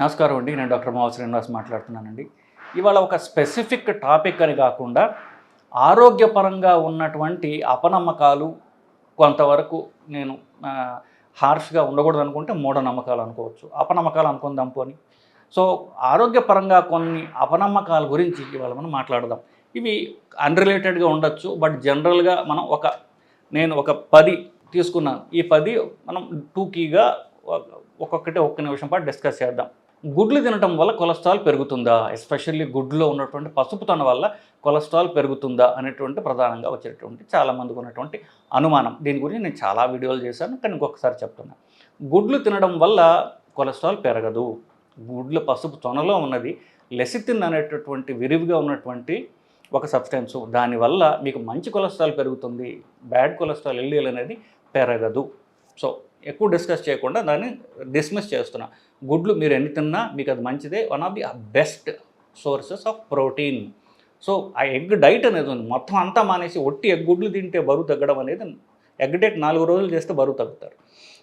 నమస్కారం అండి. నేను డాక్టర్ మావ శ్రీనివాస్ మాట్లాడుతున్నానండి. ఇవాళ ఒక స్పెసిఫిక్ టాపిక్ అని కాకుండా ఆరోగ్యపరంగా ఉన్నటువంటి అపనమ్మకాలు కొంతవరకు నేను హార్ష్గా ఉండకూడదు అనుకుంటే మూఢనమ్మకాలు అనుకోవచ్చు. అపనమ్మకాలు అనుకుందాం పోని. సో ఆరోగ్యపరంగా కొన్ని అపనమ్మకాల గురించి ఇవాళ మనం మాట్లాడదాం. ఇవి అన్రిలేటెడ్గా ఉండొచ్చు బట్ జనరల్గా మనం ఒక నేను ఒక పది తీసుకున్నాను. ఈ పది మనం టూకీగా ఒక్కొక్కటి ఒక్క నిమిషం పాటు డిస్కస్ చేద్దాం. గుడ్లు తినటం వల్ల కొలెస్ట్రాల్ పెరుగుతుందా? ఎస్పెషల్లీ గుడ్లో ఉన్నటువంటి పసుపుతనం వల్ల కొలెస్ట్రాల్ పెరుగుతుందా? అనేటువంటి ప్రధానంగా వచ్చేటువంటి చాలామందికి ఉన్నటువంటి అనుమానం. దీని గురించి నేను చాలా వీడియోలు చేశాను కానీ ఇంకొకసారి చెప్తున్నా. గుడ్లు తినడం వల్ల కొలెస్ట్రాల్ పెరగదు. గుడ్ల పసుపు తొనలో ఉన్నది లెసితిన్ అనేటటువంటి విరివిగా ఉన్నటువంటి ఒక సబ్స్టెన్స్. దానివల్ల మీకు మంచి కొలెస్ట్రాల్ పెరుగుతుంది. బ్యాడ్ కొలెస్ట్రాల్ ఎల్డిఎల్ అనేది పెరగదు. సో ఎక్కువ డిస్కస్ చేయకుండా దాన్ని డిస్మిస్ చేస్తున్నా. గుడ్లు మీరు ఎన్ని తిన్నా మీకు అది మంచిదే. One of the best sources of protein so ఆ ఎగ్ డైట్ అనేది ఉంది. మొత్తం అంతా మానేసి ఒట్టి ఎగ్ గుడ్లు తింటే బరువు తగ్గడం అనేది ఎగ్ డైట్ నాలుగు రోజులు చేస్తే బరువు తగ్గుతారు.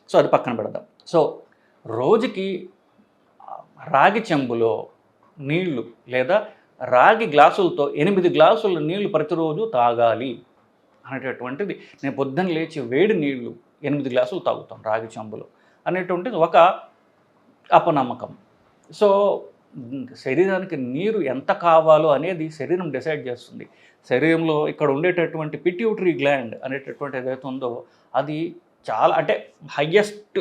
సో అది పక్కన పెడదాం. సో రోజుకి రాగి చెంబులో నీళ్ళు లేదా రాగి గ్లాసులతో ఎనిమిది గ్లాసుల నీళ్ళు ప్రతిరోజు తాగాలి అనేటటువంటిది. నేను పొద్దున్న లేచి వేడి నీళ్ళు ఎనిమిది గ్లాసులు తాగుతాం రాగి చెంబులో అనేటువంటిది ఒక అపనమ్మకం. సో శరీరానికి నీరు ఎంత కావాలో అనేది శరీరం డిసైడ్ చేస్తుంది. శరీరంలో ఇక్కడ ఉండేటటువంటి పిట్యూటరీ గ్లాండ్ అనేటటువంటి ఏదైతే ఉందో అది చాలా అంటే హయ్యెస్ట్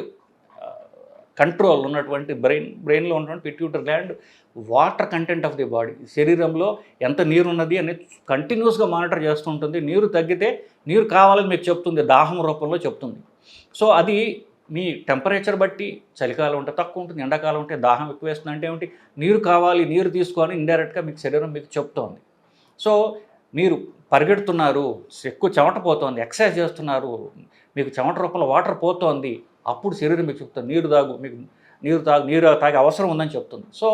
కంట్రోల్ ఉన్నటువంటి బ్రెయిన్ బ్రెయిన్లో ఉన్నటువంటి pituitary gland water content of the body శరీరంలో ఎంత నీరు ఉన్నది అనేది కంటిన్యూస్గా మానిటర్ చేస్తుంటుంది. నీరు తగ్గితే నీరు కావాలని మీకు చెప్తుంది దాహం రూపంలో చెప్తుంది. సో అది మీ టెంపరేచర్ బట్టి చలికాలం ఉంటే తక్కువ ఉంటుంది ఎండాకాలం ఉంటే దాహం ఎక్కువ వేస్తుంది అంటే ఏమిటి? నీరు కావాలి నీరు తీసుకొని ఇండైరెక్ట్గా మీకు శరీరం మీకు చెప్తోంది. సో మీరు పరిగెడుతున్నారు ఎక్కువ చెమట పోతోంది ఎక్సర్సైజ్ చేస్తున్నారు మీకు చెమట రూపంలో వాటర్ పోతోంది అప్పుడు శరీరం మీకు చెప్తుంది నీరు తాగు మీకు నీరు తాగు నీరు తాగే అవసరం ఉందని చెప్తుంది. సో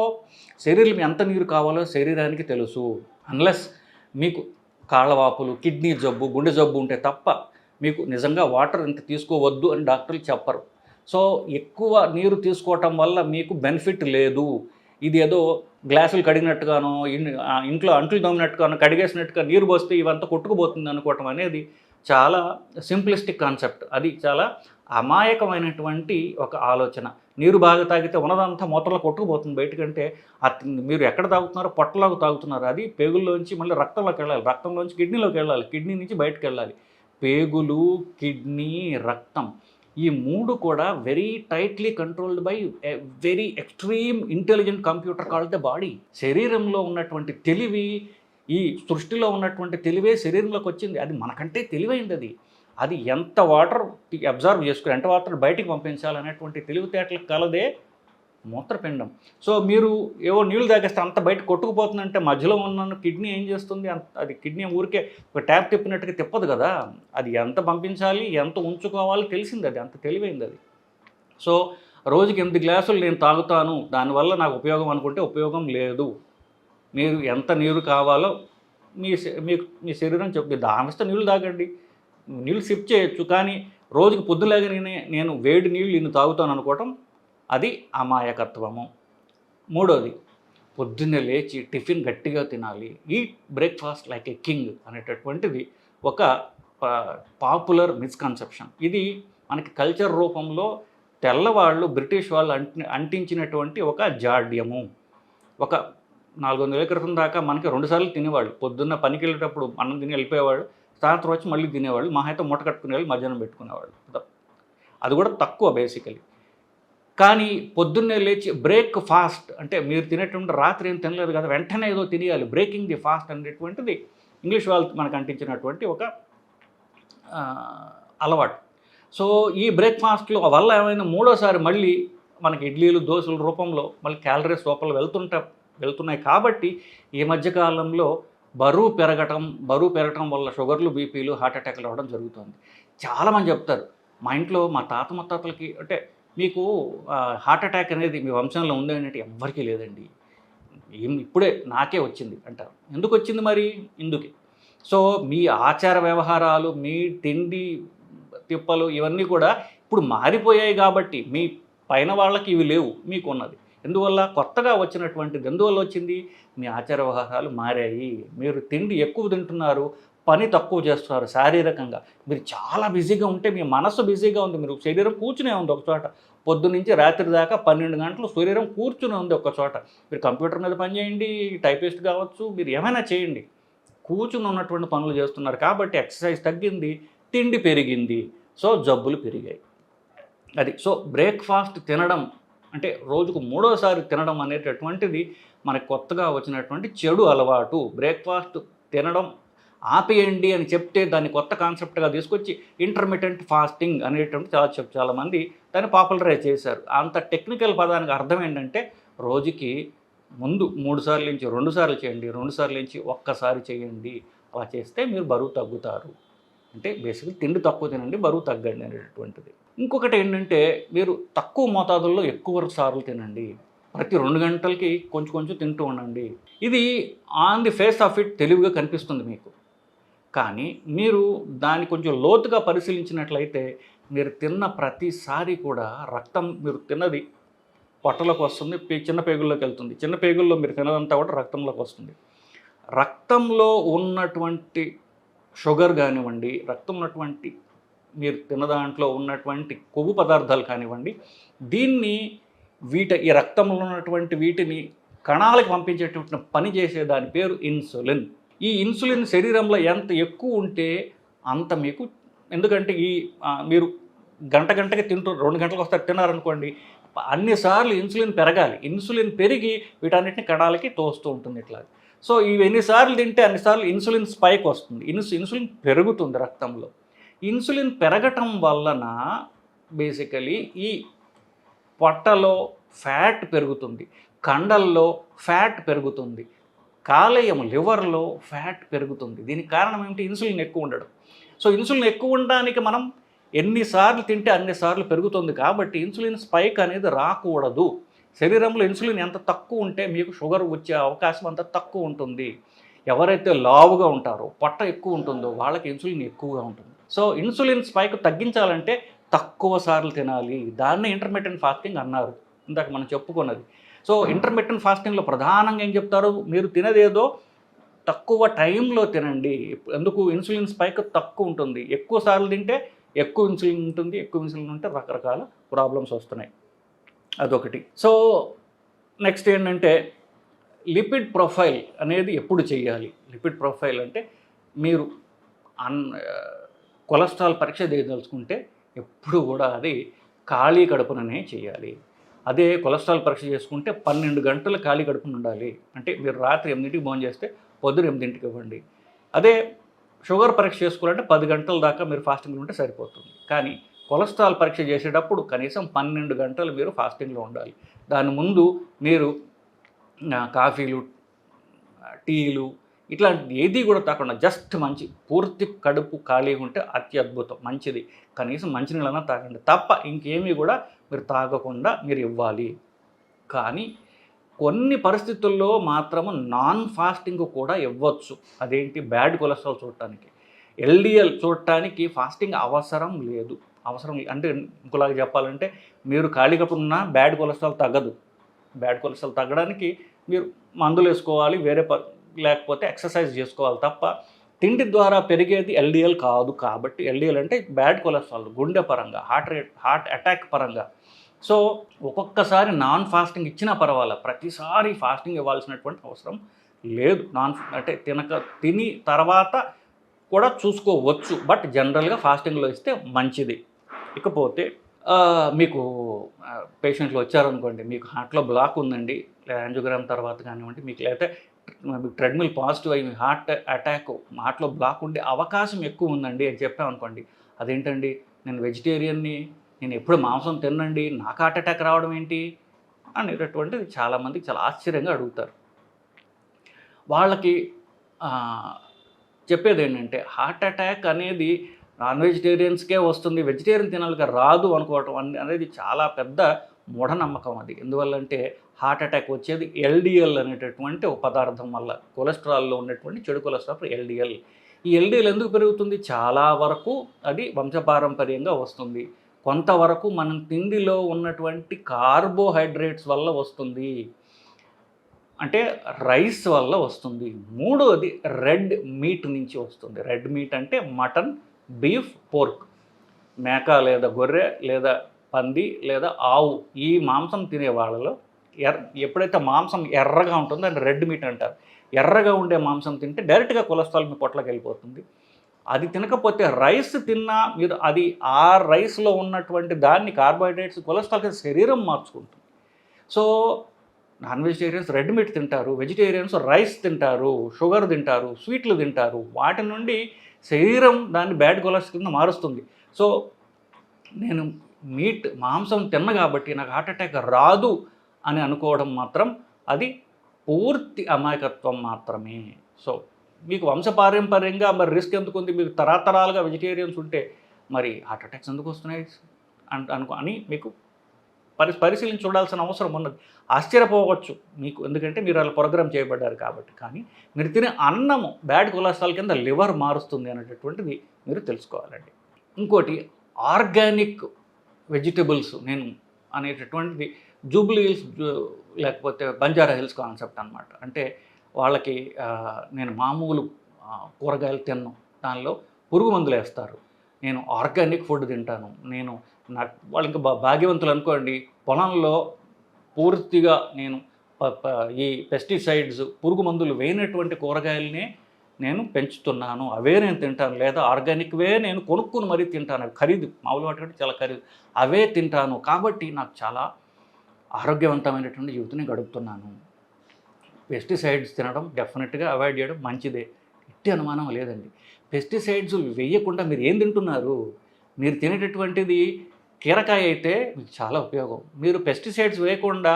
శరీరం ఎంత నీరు కావాలో శరీరానికి తెలుసు. అన్లెస్ మీకు కాళ్ళవాపులు కిడ్నీ జబ్బు గుండె జబ్బు ఉంటే తప్ప మీకు నిజంగా వాటర్ ఇంత తీసుకోవద్దు అని డాక్టర్లు చెప్పరు. సో ఎక్కువ నీరు తీసుకోవటం వల్ల మీకు బెనిఫిట్ లేదు. ఇది ఏదో గ్లాసులు కడిగినట్టుగానో ఇంట్లో అంట్లు దోమినట్టుగానో కడిగేసినట్టుగా నీరు పోస్తే ఇవంతా కొట్టుకుపోతుంది అనుకోవటం అనేది చాలా సింప్లిస్టిక్ కాన్సెప్ట్. అది చాలా అమాయకమైనటువంటి ఒక ఆలోచన. నీరు బాగా తాగితే ఉన్నదంతా మూత్రలో కొట్టుకుపోతుంది బయటకంటే. మీరు ఎక్కడ తాగుతున్నారో పొట్టలాగా తాగుతున్నారు. అది పేగుల్లోంచి మళ్ళీ రక్తంలోకి వెళ్ళాలి. రక్తంలోంచి కిడ్నీలోకి వెళ్ళాలి. కిడ్నీ నుంచి బయటకు వెళ్ళాలి. పేగులు కిడ్నీ రక్తం ఈ మూడు కూడా very tightly controlled by very extreme intelligent computer call the body శరీరంలో ఉన్నటువంటి తెలివి ఈ సృష్టిలో ఉన్నటువంటి తెలివే శరీరంలోకి వచ్చింది. అది మనకంటే తెలివైంది అది. అది ఎంత వాటర్ అబ్జర్వ్ చేసుకుని ఎంత వాటర్ బయటికి పంపించాలనేటువంటి తెలివితేటలకు కలదే మూత్రపిండం. సో మీరు ఏవో నీళ్ళు తాగేస్తే అంత బయట కొట్టుకుపోతుందంటే మధ్యలో ఉన్న కిడ్నీ ఏం చేస్తుంది? అంత అది కిడ్నీ ఊరికే ఒక ట్యాప్ తిప్పినట్టుగా తిప్పదు కదా? అది ఎంత పంపించాలి? ఎంత ఉంచుకోవాలి? తెలిసింది అది అంత తెలివైంది అది. సో రోజుకి ఎనిమిది గ్లాసులు నేను తాగుతాను దానివల్ల నాకు ఉపయోగం అనుకుంటే ఉపయోగం లేదు. మీరు ఎంత నీరు కావాలో మీ శ- మీకు మీ శరీరం చెప్పి దామిస్తే నీళ్ళు తాగండి. నీళ్ళు సిప్ చేయొచ్చు కానీ రోజుకి పొద్దులేగనే నేను వేడి నీళ్ళు నేను తాగుతాను అనుకోవటం అది అమాయకత్వము. మూడోది పొద్దున్నే లేచి టిఫిన్ గట్టిగా తినాలి. Eat breakfast like a king అనేటటువంటిది ఒక పాపులర్ మిస్కన్సెప్షన్. ఇది మనకి కల్చర్ రూపంలో తెల్లవాళ్ళు బ్రిటిష్ వాళ్ళు అంటి అంటించినటువంటి ఒక జాడ్యము. ఒక నాలుగు వందల క్రితం దాకా మనకి రెండుసార్లు తినేవాళ్ళు. పొద్దున్న పనికి వెళ్ళేటప్పుడు మనం తిని వెళ్ళిపోయేవాళ్ళు. సాయంత్రం వచ్చి మళ్ళీ తినేవాళ్ళు. మా అయితే మూట కట్టుకునేవాళ్ళు మధ్యాహ్నం పెట్టుకునేవాళ్ళు. అది కూడా తక్కువ బేసికలీ. కానీ పొద్దున్నే లేచి బ్రేక్ ఫాస్ట్ అంటే మీరు తినేటువంటి రాత్రి ఏం తినలేదు కదా వెంటనే ఏదో తినేయాలి. బ్రేకింగ్ ది ఫాస్ట్ అనేటువంటిది ఇంగ్లీష్ వాళ్ళు మనకు అంటించినటువంటి ఒక అలవాటు. సో ఈ బ్రేక్ఫాస్ట్లో వల్ల ఏమైనా మూడోసారి మళ్ళీ మనకి ఇడ్లీలు దోశల రూపంలో మళ్ళీ క్యాలరీస్ రూపంలో వెళ్తుంట వెళ్తున్నాయి కాబట్టి ఈ మధ్యకాలంలో బరువు పెరగటం బరువు పెరగటం వల్ల షుగర్లు బీపీలు హార్ట్ అటాక్లు రావడం జరుగుతుంది. చాలామంది చెప్తారు మా ఇంట్లో మా తాత ముత్తాతలకి అంటే మీకు హార్ట్ అటాక్ అనేది మీ వంశంలో ఉందనేది ఎవ్వరికీ లేదండి. ఏం- ఇప్పుడే నాకే వచ్చింది అంటారు. ఎందుకు వచ్చింది మరి? ఇందుకే. సో మీ ఆచార వ్యవహారాలు మీ తిండి తిప్పలు ఇవన్నీ కూడా ఇప్పుడు మారిపోయాయి కాబట్టి మీ పైన వాళ్ళకి ఇవి లేవు మీకు ఉన్నది ఎందువల్ల? కొత్తగా వచ్చినటువంటిది ఎందువల్ల వచ్చింది? మీ ఆచార వ్యవహారాలు మారాయి. మీరు తిండి ఎక్కువ తింటున్నారు. పని తక్కువ చేస్తున్నారు శారీరకంగా. మీరు చాలా బిజీగా ఉంటే మీ మనసు బిజీగా ఉంది. మీరు శరీరం కూర్చునే ఉంది ఒక చోట. పొద్దు నుంచి రాత్రి దాకా పన్నెండు గంటలు శరీరం కూర్చుని ఉంది ఒక చోట. మీరు కంప్యూటర్ మీద పని చేయండి టైపిస్ట్ కావచ్చు మీరు ఏమైనా చేయండి. కూర్చుని ఉన్నటువంటి పనులు చేస్తున్నారు కాబట్టి ఎక్సర్సైజ్ తగ్గింది తిండి పెరిగింది. సో జబ్బులు పెరిగాయి. అది. సో బ్రేక్ఫాస్ట్ తినడం అంటే రోజుకు మూడోసారి తినడం అనేటటువంటిది మనకు కొత్తగా వచ్చినటువంటి చెడు అలవాటు. బ్రేక్ఫాస్ట్ తినడం ఆపేయండి అని చెప్తే దాన్ని కొత్త కాన్సెప్ట్గా తీసుకొచ్చి ఇంటర్మీడియంట్ ఫాస్టింగ్ అనేటువంటి చాలా చాలామంది దాన్ని పాపులరైజ్ చేశారు. అంత టెక్నికల్ పదానికి అర్థం ఏంటంటే రోజుకి ముందు మూడు సార్లు నుంచి రెండు సార్లు చేయండి రెండు సార్లు నుంచి ఒక్కసారి చేయండి. అలా చేస్తే మీరు బరువు తగ్గుతారు. అంటే బేసిక్గా తిండి తక్కువ తినండి బరువు తగ్గండి అనేటటువంటిది ఇంకొకటి ఏంటంటే మీరు తక్కువ మోతాదుల్లో ఎక్కువ సార్లు తినండి. ప్రతి రెండు గంటలకి కొంచెం కొంచెం తింటూ ఉండండి. ఇది on the face of it తెలివిగా కనిపిస్తుంది మీకు. కానీ మీరు దాన్ని కొంచెం లోతుగా పరిశీలించినట్లయితే మీరు తిన్న ప్రతిసారి కూడా రక్తం మీరు తిన్నది పొట్టలోకి వస్తుంది చిన్న పేగుల్లోకి వెళ్తుంది. చిన్న పేగుల్లో మీరు తినదంతా కూడా రక్తంలోకి వస్తుంది. రక్తంలో ఉన్నటువంటి షుగర్ కానివ్వండి రక్తం ఉన్నటువంటి మీరు తిన్న దాంట్లో ఉన్నటువంటి కొవ్వు పదార్థాలు కానివ్వండి దీన్ని వీట ఈ రక్తంలో ఉన్నటువంటి వీటిని కణాలకు పంపించేటువంటి పని చేసే దాని పేరు ఇన్సులిన్. ఈ ఇన్సులిన్ శరీరంలో ఎంత ఎక్కువ ఉంటే అంత మీకు ఎందుకంటే ఈ మీరు గంట గంటకి తింటూ రెండు గంటలకు వస్తారు తిన్నారనుకోండి అన్నిసార్లు ఇన్సులిన్ పెరగాలి. ఇన్సులిన్ పెరిగి వీటన్నిటిని కణాలకి తోస్తూ ఉంటుంది ఇట్లా. సో ఇవి ఎన్నిసార్లు తింటే అన్నిసార్లు ఇన్సులిన్ స్పైక్ వస్తుంది. ఇన్స్ ఇన్సులిన్ పెరుగుతుంది రక్తంలో. ఇన్సులిన్ పెరగటం వలన బేసికలీ ఈ పొట్టలో ఫ్యాట్ పెరుగుతుంది. కండల్లో ఫ్యాట్ పెరుగుతుంది. కాలేయం లివర్లో ఫ్యాట్ పెరుగుతుంది. దీనికి కారణం ఏమిటి? ఇన్సులిన్ ఎక్కువ ఉండడం. సో ఇన్సులిన్ ఎక్కువ ఉండడానికి మనం ఎన్నిసార్లు తింటే అన్నిసార్లు పెరుగుతుంది కాబట్టి ఇన్సులిన్ స్పైక్ అనేది రాకూడదు. శరీరంలో ఇన్సులిన్ ఎంత తక్కువ ఉంటే మీకు షుగర్ వచ్చే అవకాశం అంత తక్కువ ఉంటుంది. ఎవరైతే లావుగా ఉంటారో పొట్ట ఎక్కువ ఉంటుందో వాళ్ళకి ఇన్సులిన్ ఎక్కువగా ఉంటుంది. సో ఇన్సులిన్ స్పైక్ తగ్గించాలంటే తక్కువ సార్లు తినాలి. దాన్ని ఇంటర్మీడియట్ ఫాస్టింగ్ అన్నారు. ఇందాక మనం చెప్పుకున్నది. సో ఇంటర్మీడియట్ ఫాస్టింగ్లో ప్రధానంగా ఏం చెప్తారు? మీరు తినదేదో తక్కువ టైంలో తినండి. ఎందుకు? ఇన్సులిన్ స్పైక్ తక్కువ ఉంటుంది. ఎక్కువ సార్లు తింటే ఎక్కువ ఇన్సులిన్ ఉంటుంది ఎక్కువ ఇన్సులిన్ ఉంటే రకరకాల ప్రాబ్లమ్స్ వస్తున్నాయి. అదొకటి. సో నెక్స్ట్ ఏంటంటే లిపిడ్ ప్రొఫైల్ అనేది ఎప్పుడు చేయాలి? లిపిడ్ ప్రొఫైల్ అంటే మీరు అన్ కొలెస్ట్రాల్ పరీక్ష చేయదలుచుకుంటే ఎప్పుడు కూడా అది ఖాళీ కడుపుననే చేయాలి. అదే కొలెస్ట్రాల్ పరీక్ష చేసుకుంటే పన్నెండు గంటలు ఖాళీ కడుపున ఉండాలి. అంటే మీరు రాత్రి ఎనిమిదింటికి భోజనం చేస్తే పొద్దున ఎనిమిదింటికి ఇవ్వండి. అదే షుగర్ పరీక్ష చేసుకోవాలంటే పది గంటల దాకా మీరు ఫాస్టింగ్లో ఉంటే సరిపోతుంది. కానీ కొలెస్ట్రాల్ పరీక్ష చేసేటప్పుడు కనీసం పన్నెండు గంటలు మీరు ఫాస్టింగ్లో ఉండాలి. దాని ముందు మీరు కాఫీలు టీలు ఇట్లాంటి ఏది కూడా తాకుండా జస్ట్ మంచి పూర్తి కడుపు ఖాళీగా ఉంటే అత్యద్భుతం. మంచిది. కనీసం మంచినీళ్ళన్నా తాగండి. తప్ప ఇంకేమీ కూడా మీరు తాగకుండా మీరు ఇవ్వాలి. కానీ కొన్ని పరిస్థితుల్లో మాత్రము నాన్ ఫాస్టింగ్ కూడా ఇవ్వచ్చు. అదేంటి? బ్యాడ్ కొలెస్ట్రాల్ చూడటానికి. ఎల్డిఎల్ చూడటానికి ఫాస్టింగ్ అవసరం లేదు. అవసరం అంటే ఇంకోలాగా చెప్పాలంటే మీరు ఖాళీ ఉన్న బ్యాడ్ కొలెస్ట్రాల్ తగ్గదు. బ్యాడ్ కొలెస్ట్రాల్ తగ్గడానికి మీరు మందులు వేసుకోవాలి వేరే ప లేకపోతే ఎక్సర్సైజ్ చేసుకోవాలి తప్ప తిండి ద్వారా పెరిగేది ఎల్డిఎల్ కాదు కాబట్టి ఎల్డిఎల్ అంటే బ్యాడ్ కొలెస్ట్రాల్ గుండె పరంగా హార్ట్ రేట్ హార్ట్ అటాక్ పరంగా. సో ఒక్కొక్కసారి నాన్ ఫాస్టింగ్ ఇచ్చినా పర్వాలేదు ప్రతిసారి ఫాస్టింగ్ ఇవ్వాల్సినటువంటి అవసరం లేదు. నాన్ అంటే తినక తిని తర్వాత కూడా చూసుకోవచ్చు. బట్ జనరల్గా ఫాస్టింగ్లో ఇస్తే మంచిది. ఇకపోతే మీకు పేషెంట్లు వచ్చారనుకోండి మీకు హార్ట్లో బ్లాక్ ఉందండి యాంజోగ్రామ్ తర్వాత కానివ్వండి మీకు లేకపోతే మీకు ట్రెడ్మిల్ పాజిటివ్ అయ్యి మీ హార్ట్ అటాక్ హార్ట్లో బ్లాక్ ఉండే అవకాశం ఎక్కువ ఉందండి అని చెప్పామనుకోండి అదేంటండి? నేను వెజిటేరియన్ని నేను ఎప్పుడు మాంసం తినండి నాకు హార్ట్ అటాక్ రావడం ఏంటి? అనేటటువంటిది చాలామందికి చాలా ఆశ్చర్యంగా అడుగుతారు. వాళ్ళకి చెప్పేది ఏంటంటే హార్ట్ అటాక్ అనేది నాన్ వెజిటేరియన్స్కే వస్తుంది వెజిటేరియన్ తినాలిగా రాదు అనుకోవటం అనేది చాలా పెద్ద మూఢనమ్మకం అది. ఎందువల్లంటే హార్ట్ అటాక్ వచ్చేది ఎల్డిఎల్ అనేటటువంటి ఒక పదార్థం వల్ల కొలెస్ట్రాల్లో ఉన్నటువంటి చెడు కొలెస్ట్రాల్ ఎల్డిఎల్. ఈ ఎల్డిఎల్ ఎందుకు పెరుగుతుంది? చాలా వరకు అది వంశపారంపర్యంగా వస్తుంది. కొంతవరకు మనం తిండిలో ఉన్నటువంటి కార్బోహైడ్రేట్స్ వల్ల వస్తుంది. అంటే రైస్ వల్ల వస్తుంది. మూడోది రెడ్ మీట్ నుంచి వస్తుంది. రెడ్ మీట్ అంటే మటన్ బీఫ్ పోర్క్. మేక లేదా గొర్రె లేదా పంది లేదా ఆవు ఈ మాంసం తినే వాళ్ళలో ఎర్ర ఎప్పుడైతే మాంసం ఎర్రగా ఉంటుందో దాన్ని రెడ్ మీట్ అంటారు. ఎర్రగా ఉండే మాంసం తింటే డైరెక్ట్గా కొలెస్ట్రాల్ మీ పొట్లకి వెళ్ళిపోతుంది. అది తినకపోతే రైస్ తిన్నా మీరు అది ఆ రైస్లో ఉన్నటువంటి దాన్ని కార్బోహైడ్రేట్స్ కొలెస్ట్రాల్ కింద శరీరం మార్చుకుంటుంది. So non vegetarians red meat తింటారు వెజిటేరియన్స్ రైస్ తింటారు షుగర్ తింటారు స్వీట్లు తింటారు. వాటి నుండి శరీరం దాన్ని బ్యాడ్ కొలెస్ట్రాల్ కింద మారుస్తుంది. సో నేను మీట్ మాంసం తిన్న కాబట్టి నాకు హార్ట్ అటాక్ రాదు. అని అనుకోవడం మాత్రం అది పూర్తి అమాయకత్వం మాత్రమే. సో మీకు వంశపారంపర్యంగా మరి రిస్క్ ఎందుకు ఉంది మీకు తరతరాలుగా వెజిటేరియన్స్ ఉంటే మరి హార్ట్ అటాక్స్ ఎందుకు వస్తున్నాయి? అనుకో అని మీకు పరి పరిశీలించి చూడాల్సిన అవసరం ఉన్నది. ఆశ్చర్యపోవచ్చు మీకు. ఎందుకంటే మీరు అలా ప్రోగ్రామ్ చేయబడ్డారు కాబట్టి. కానీ మీరు తినే అన్నము బ్యాడ్ కొలెస్ట్రాల్ కింద లివర్ మారుస్తుంది అనేటటువంటిది మీరు తెలుసుకోవాలండి. ఇంకోటి ఆర్గానిక్ వెజిటబుల్స్ నేను అనేటటువంటిది జూబ్లీ హిల్స్ లేకపోతే బంజారా హిల్స్ కాన్సెప్ట్ అనమాట అంటే వాళ్ళకి నేను మామూలు కూరగాయలు తిన్ను. దానిలో పురుగు మందులు వేస్తారు. నేను ఆర్గానిక్ ఫుడ్ తింటాను. నేను నాకు వాళ్ళు ఇంకా భా- భాగ్యవంతులు అనుకోండి పొలంలో పూర్తిగా నేను ఈ పెస్టిసైడ్స్ పురుగు మందులు వేయనటువంటి కూరగాయలనే నేను పెంచుతున్నాను. అవే నేను తింటాను. లేదా ఆర్గానిక్వే నేను కొనుక్కుని మరీ తింటాను. అవి ఖరీదు. మామూలు వాటి చాలా ఖరీదు. అవే తింటాను. కాబట్టి నాకు చాలా ఆరోగ్యవంతమైనటువంటి జీవితాన్ని గడుపుతున్నాను. పెస్టిసైడ్స్ తినడం డెఫినెట్గా అవాయిడ్ చేయడం మంచిదే. ఎట్టి అనుమానం లేదండి. పెస్టిసైడ్స్ వేయకుండా మీరు ఏం తింటున్నారు? మీరు తినేటటువంటిది కీరకాయ అయితే మీకు చాలా ఉపయోగం. మీరు పెస్టిసైడ్స్ వేయకుండా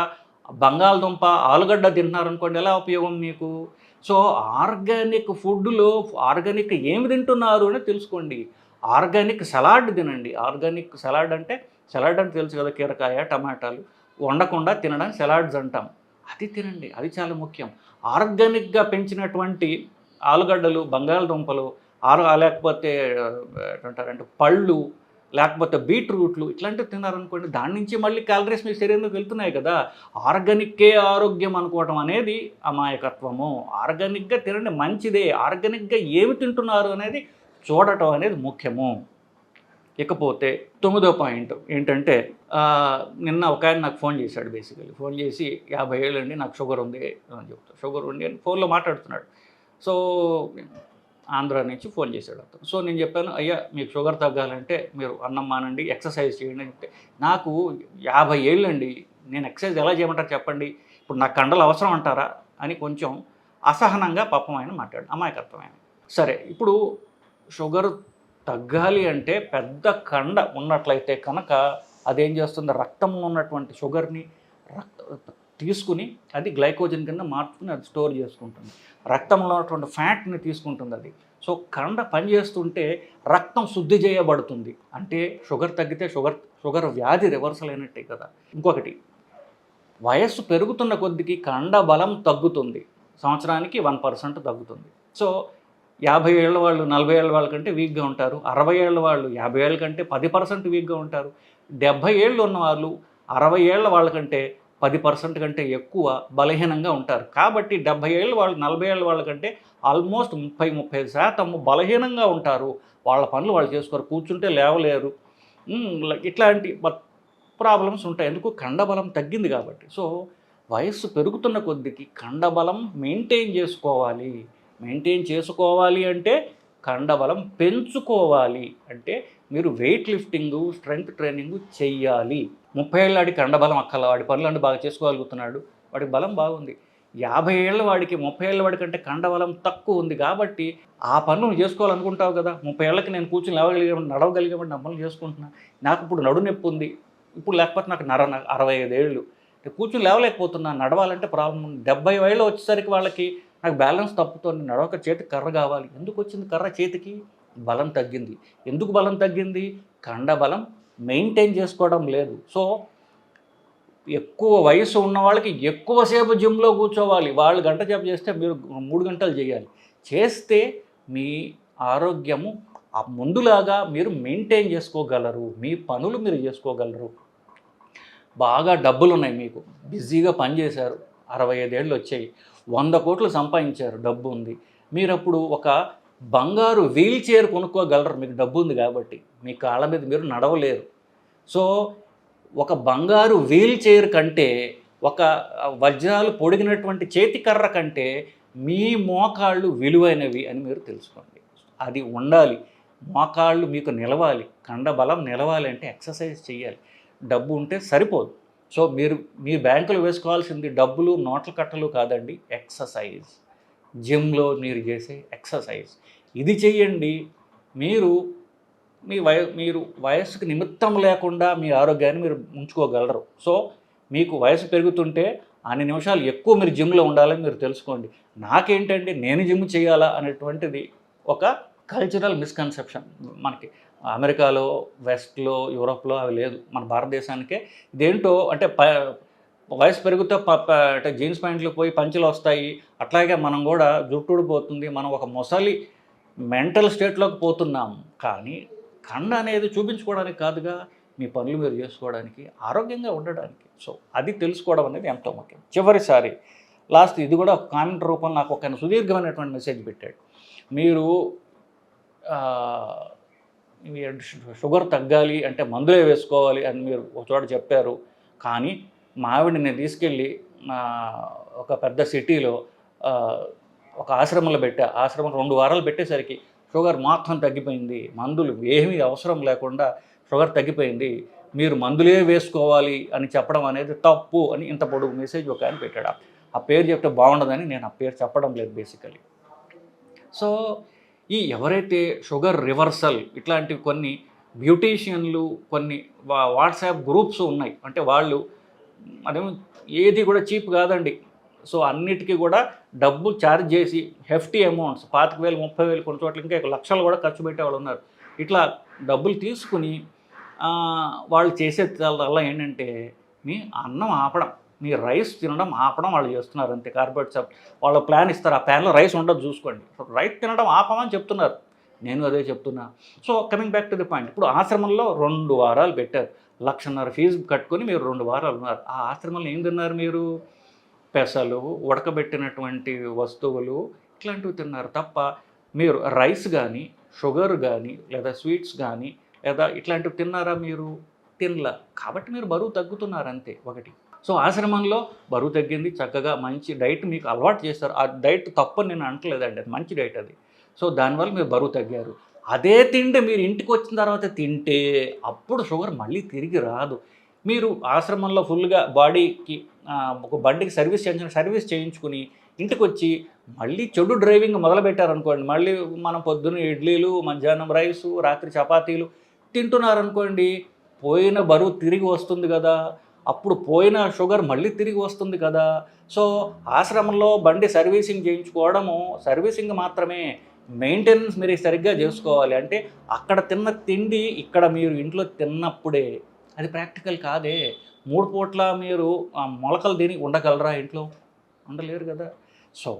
బంగాళదుంప ఆలుగడ్డ తింటున్నారనుకోండి ఎలా ఉపయోగం మీకు? సో ఆర్గానిక్ ఫుడ్లో ఆర్గానిక్ ఏమి తింటున్నారు అని తెలుసుకోండి. ఆర్గానిక్ సలాడ్ తినండి. ఆర్గానిక్ సలాడ్ అంటే సలాడ్ అంటే తెలుసు కదా కీరకాయ టమాటాలు. వండకుండా తినడం సలాడ్స్ అంటాం. అది తినండి అది చాలా ముఖ్యం. ఆర్గానిక్గా పెంచినటువంటి ఆలుగడ్డలు బంగాళదుంపలు ఆరు లేకపోతే ఆ, ఏంటంటారంటే పళ్ళు లేకపోతే బీట్రూట్లు ఇట్లాంటివి తిన్నారనుకోండి దాని నుంచి మళ్ళీ క్యాలరీస్ మీ శరీరంలోకి వెళ్తున్నాయి కదా. ఆర్గానిక్కే ఆరోగ్యం అనుకోవటం అనేది అమాయకత్వము. ఆర్గానిక్గా తినండి మంచిదే. ఆర్గానిక్గా ఏమి తింటున్నారు అనేది చూడటం అనేది ముఖ్యము. ఇకపోతే తొమ్మిదో పాయింట్ ఏంటంటే నిన్న ఒక ఆయన నాకు ఫోన్ చేశాడు బేసికలీ ఫోన్ చేసి యాభై ఏళ్ళు అండి నాకు షుగర్ ఉంది అని చెప్తాను షుగర్ ఉంది అని ఫోన్లో మాట్లాడుతున్నాడు. సో ఆంధ్ర నుంచి ఫోన్ చేశాడు అతను. సో నేను చెప్పాను అయ్యా మీకు షుగర్ తగ్గాలంటే మీరు అన్నం మానండి ఎక్సర్సైజ్ చేయండి అని చెప్తే నాకు యాభై ఏళ్ళండి నేను ఎక్సర్సైజ్ ఎలా చేయమంటారు చెప్పండి? ఇప్పుడు నాకు కండలు అవసరం అంటారా? అని కొంచెం అసహనంగా పాపం ఆయన మాట్లాడు అమాయకత్వం ఆయన. సరే ఇప్పుడు షుగర్ తగ్గాలి అంటే పెద్ద కండ ఉన్నట్లయితే కనుక అదేం చేస్తుంది? రక్తంలో ఉన్నటువంటి షుగర్ని రక్త తీసుకుని అది గ్లైకోజన్ కింద మార్చుకుని అది స్టోర్ చేసుకుంటుంది. రక్తంలో ఉన్నటువంటి ఫ్యాట్ని తీసుకుంటుంది అది. సో కండ పనిచేస్తుంటే రక్తం శుద్ధి చేయబడుతుంది. అంటే షుగర్ తగ్గితే షుగర్ షుగర్ వ్యాధి రివర్సల్ అయినట్టే కదా. ఇంకొకటి వయస్సు పెరుగుతున్న కొద్దికి కండ బలం తగ్గుతుంది. సంవత్సరానికి వన్ పర్సెంట్ తగ్గుతుంది. సో యాభై ఏళ్ళ వాళ్ళు నలభై ఏళ్ళ వాళ్ళ కంటే వీక్గా ఉంటారు. అరవై ఏళ్ళ వాళ్ళు యాభై ఏళ్ళ కంటే పది పర్సెంట్ వీక్గా ఉంటారు. డెబ్భై ఏళ్ళు ఉన్న వాళ్ళు అరవై ఏళ్ళ వాళ్ళకంటే పది పర్సెంట్ కంటే ఎక్కువ బలహీనంగా ఉంటారు. కాబట్టి డెబ్భై ఏళ్ళ వాళ్ళు నలభై ఏళ్ళ వాళ్ళకంటే ఆల్మోస్ట్ ముప్పై ముప్పై శాతం బలహీనంగా ఉంటారు. వాళ్ళ పనులు వాళ్ళు చేసుకోరు. కూర్చుంటే లేవలేరు. ఇట్లాంటి ప్రాబ్లమ్స్ ఉంటాయి. ఎందుకు? కండబలం తగ్గింది కాబట్టి. సో వయస్సు పెరుగుతున్న కొద్దికి కండబలం మెయింటైన్ చేసుకోవాలి. మెయింటైన్ చేసుకోవాలి అంటే కండబలం పెంచుకోవాలి. అంటే మీరు వెయిట్ లిఫ్టింగ్ స్ట్రెంగ్త్ ట్రైనింగ్ చెయ్యాలి. ముప్పై ఏళ్ళ కండబలం అక్కల వాడి పనులన్నీ బాగా చేసుకోగలుగుతున్నాడు. వాడికి బలం బాగుంది. యాభై ఏళ్ళ వాడికి ముప్పై ఏళ్ళ వాడి కంటే కండబలం తక్కువ ఉంది కాబట్టి ఆ పనులు చేసుకోవాలనుకుంటావు కదా. ముప్పై ఏళ్ళకి నేను కూర్చుని లేవగలిగామంటే నడవగలిగామంటే నా పనులు చేసుకుంటున్నా. నాకు ఇప్పుడు నడు నొప్పి ఉంది. ఇప్పుడు లేకపోతే నాకు నర అరవై ఐదు ఏళ్ళు. కూర్చుని లేవలేకపోతున్నా. నడవాలంటే ప్రాబ్లం ఉంది. డెబ్బై ఏళ్ళు వచ్చేసరికి వాళ్ళకి నాకు బ్యాలెన్స్ తప్పుతోంది నడవక చేతికి కర్ర కావాలి. ఎందుకు వచ్చింది కర్ర చేతికి? బలం తగ్గింది. ఎందుకు బలం తగ్గింది? కండ బలం మెయింటైన్ చేసుకోవడం లేదు. సో ఎక్కువ వయసు ఉన్న వాళ్ళకి ఎక్కువసేపు జిమ్లో కూర్చోవాలి. వాళ్ళు గంట జప చేస్తే మీరు మూడు గంటలు చేయాలి. చేస్తే మీ ఆరోగ్యము ముందులాగా మీరు మెయింటైన్ చేసుకోగలరు. మీ పనులు మీరు చేసుకోగలరు. బాగా డబ్బులు ఉన్నాయి మీకు. బిజీగా పనిచేశారు అరవై ఐదేళ్ళు వచ్చాయి. వంద కోట్లు సంపాదించారు డబ్బు ఉంది. మీరు అప్పుడు ఒక బంగారు వీల్ చైర్ కొనుక్కోగలరు మీకు డబ్బు ఉంది కాబట్టి. మీ కాళ్ళ మీద మీరు నడవలేరు. సో ఒక బంగారు వీల్ చైర్ కంటే ఒక వజ్రాలు పొడిగినటువంటి చేతి కర్ర కంటే మీ మోకాళ్ళు విలువైనవి అని మీరు తెలుసుకోండి. అది ఉండాలి. మోకాళ్ళు మీకు నిలవాలి. కండబలం నిలవాలి అంటే ఎక్సర్సైజ్ చేయాలి. డబ్బు ఉంటే సరిపోదు. సో మీరు మీ బ్యాంకులో వేసుకోవాల్సింది డబ్బులు నోట్ల కట్టలు కాదండి ఎక్సర్సైజ్. జిమ్లో మీరు చేసే ఎక్సర్సైజ్. ఇది చేయండి మీరు మీ వయ మీరు వయస్సుకు నిమిత్తం లేకుండా మీ ఆరోగ్యాన్ని మీరు ఉంచుకోగలరు. సో మీకు వయసు పెరుగుతుంటే అన్ని నిమిషాలు ఎక్కువ మీరు జిమ్లో ఉండాలని మీరు తెలుసుకోండి. నాకేంటండి నేను జిమ్ చేయాలా అనేటువంటిది ఒక కల్చరల్ మిస్కన్సెప్షన్ మనకి. అమెరికాలో వెస్ట్లో యూరోప్లో అవి లేదు. మన భారతదేశానికే ఇదేంటో అంటే ప వయసు పెరుగుతూ ప ప- అంటే జీన్స్ ప్యాంట్లు పోయి పంచులు వస్తాయి. అట్లాగే మనం కూడా జుట్టుడు పోతుంది. మనం ఒక మొసలి మెంటల్ స్టేట్లోకి పోతున్నాం. కానీ కండ అనేది చూపించుకోవడానికి కాదుగా మీ పనులు మీరు చేసుకోవడానికి ఆరోగ్యంగా ఉండడానికి. సో అది తెలుసుకోవడం అనేది ఎంతో ముఖ్యం. చివరిసారి లాస్ట్ ఇది కూడా ఒక కామెంట్ రూపంలో నాకు ఒక సుదీర్ఘమైనటువంటి మెసేజ్ పెట్టాడు. మీరు షుగర్ తగ్గాలి అంటే మందులే వేసుకోవాలి అని మీరు ఒక చోట చెప్పారు. కానీ మా నేను తీసుకెళ్ళి ఒక పెద్ద సిటీలో ఒక ఆశ్రమంలో పెట్టా. ఆశ్రమం రెండు వారాలు పెట్టేసరికి షుగర్ మాత్రం తగ్గిపోయింది. మందులు ఏమీ అవసరం లేకుండా షుగర్ తగ్గిపోయింది. మీరు మందులే వేసుకోవాలి అని చెప్పడం అనేది తప్పు అని ఇంత పొడుగు మెసేజ్ ఒక ఆయన పెట్టాడు. ఆ పేరు చెప్తే బాగుండదని నేను ఆ పేరు చెప్పడం లేదు బేసికలీ సో ఈ ఎవరైతే షుగర్ రివర్సల్ ఇట్లాంటివి కొన్ని బ్యూటీషియన్లు కొన్ని వాట్సాప్ గ్రూప్స్ ఉన్నాయి. అంటే వాళ్ళు అదేమో ఏది కూడా చీప్ కాదండి. సో అన్నిటికీ కూడా డబ్బు ఛార్జ్ చేసి హెఫ్టీ అమౌంట్స్ పాతిక వేలు ముప్పై వేలు కొన్ని చోట్ల ఇంకా లక్షలు కూడా ఖర్చు పెట్టే వాళ్ళు ఉన్నారు. ఇట్లా డబ్బులు తీసుకుని వాళ్ళు చేసే వల్ల ఏంటంటే మీ అన్నం ఆపడం. మీ రైస్ తినడం ఆపడం వాళ్ళు చేస్తున్నారు అంతే. కార్బోహైడ్రేట్స్ వాళ్ళ ప్లాన్ ఇస్తారు. ఆ ప్లాన్లో రైస్ ఉండదు చూసుకోండి. రైస్ తినడం ఆపమని చెప్తున్నారు. నేను అదే చెప్తున్నా. So coming back to the point. ఇప్పుడు ఆశ్రమంలో రెండు వారాలు పెట్టారు. లక్షన్నర ఫీజు కట్టుకొని మీరు రెండు వారాలు ఉన్నారు. ఆ ఆశ్రమంలో ఏం తిన్నారు మీరు? పెసలు ఉడకబెట్టినటువంటి వస్తువులు ఇట్లాంటివి తిన్నారు తప్ప మీరు రైస్ కానీ షుగర్ కానీ లేదా స్వీట్స్ కానీ లేదా ఇట్లాంటివి తిన్నారా మీరు? తినలా. కాబట్టి మీరు బరువు తగ్గుతున్నారు అంతే. ఒకటి. సో ఆశ్రమంలో బరువు తగ్గింది చక్కగా మంచి డైట్ మీకు అలవాటు చేస్తారు ఆ డైట్ తప్పని నేను అంటలేదండి అది మంచి డైట్ అది. సో దానివల్ల మీరు బరువు తగ్గారు. అదే తిండి మీరు ఇంటికి వచ్చిన తర్వాత తింటే అప్పుడు షుగర్ మళ్ళీ తిరిగి రాదు. మీరు ఆశ్రమంలో ఫుల్గా బాడీకి ఒక బండికి సర్వీస్ చేయించిన సర్వీస్ చేయించుకుని ఇంటికి వచ్చి మళ్ళీ చెడు డ్రైవింగ్ మొదలుపెట్టారనుకోండి మళ్ళీ మనం పొద్దున్న ఇడ్లీలు మధ్యాహ్నం రైసు రాత్రి చపాతీలు తింటున్నారనుకోండి పోయిన బరువు తిరిగి వస్తుంది కదా. అప్పుడు పోయిన షుగర్ మళ్ళీ తిరిగి వస్తుంది కదా. సో ఆశ్రమంలో బండి సర్వీసింగ్ చేయించుకోవడము సర్వీసింగ్ మాత్రమే మెయింటెనెన్స్ మీరు సరిగ్గా చేసుకోవాలి. అంటే అక్కడ తిన్న తిండి ఇక్కడ మీరు ఇంట్లో తిన్నప్పుడే. అది ప్రాక్టికల్ కాదే. మూడు పూట్ల మీరు ఆ మొలకలు తిని ఉండగలరా ఇంట్లో? ఉండలేరు కదా. సో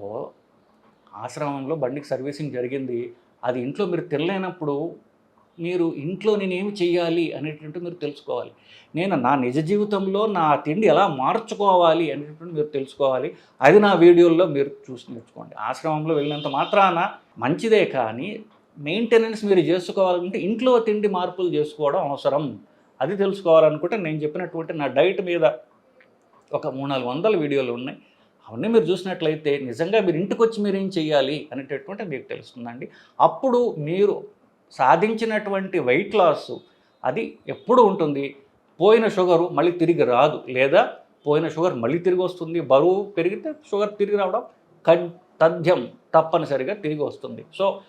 ఆశ్రమంలో బండికి సర్వీసింగ్ జరిగింది. అది ఇంట్లో మీరు తినలేనప్పుడు మీరు ఇంట్లో నేనేమి చేయాలి అనేటువంటి మీరు తెలుసుకోవాలి. నేను నా నిజ జీవితంలో నా తిండి ఎలా మార్చుకోవాలి అనేటువంటి మీరు తెలుసుకోవాలి. అది నా వీడియోల్లో మీరు చూసి నేర్చుకోండి. ఆశ్రమంలో వెళ్ళినంత మాత్రాన మంచిదే కానీ మెయింటెనెన్స్ మీరు చేసుకోవాలంటే ఇంట్లో తిండి మార్పులు చేసుకోవడం అవసరం. అది తెలుసుకోవాలనుకుంటే నేను చెప్పినటువంటి నా డైట్ మీద ఒక మూడు నాలుగు వందల వీడియోలు ఉన్నాయి. అవన్నీ మీరు చూసినట్లయితే నిజంగా మీరు ఇంటికి వచ్చి మీరు ఏం చేయాలి అనేటటువంటి మీకు తెలుస్తుందండి. అప్పుడు మీరు సాధించినటువంటి వెయిట్ లాస్ అది ఎప్పుడు ఉంటుంది? పోయిన షుగరు మళ్ళీ తిరిగి రాదు. లేదా పోయిన షుగర్ మళ్ళీ తిరిగి వస్తుంది. బరువు పెరిగితే షుగర్ తిరిగి రావడం కన్ తథ్యం తప్పనిసరిగా తిరిగి వస్తుంది. సో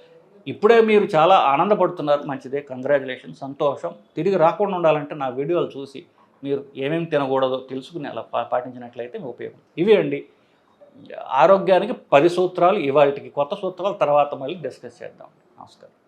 ఇప్పుడే మీరు చాలా ఆనందపడుతున్నారు. మంచిదే. కంగ్రాచులేషన్ సంతోషం. తిరిగి రాకుండా ఉండాలంటే నా వీడియోలు చూసి మీరు ఏమేమి తినకూడదో తెలుసుకుని అలా పా పాటించినట్లయితే మీ ఉపయోగం. ఇవి అండి. ఆరోగ్యానికి పది సూత్రాలు ఇవాటికి కొత్త సూత్రాలు తర్వాత మళ్ళీ డిస్కస్ చేద్దాం. నమస్కారం.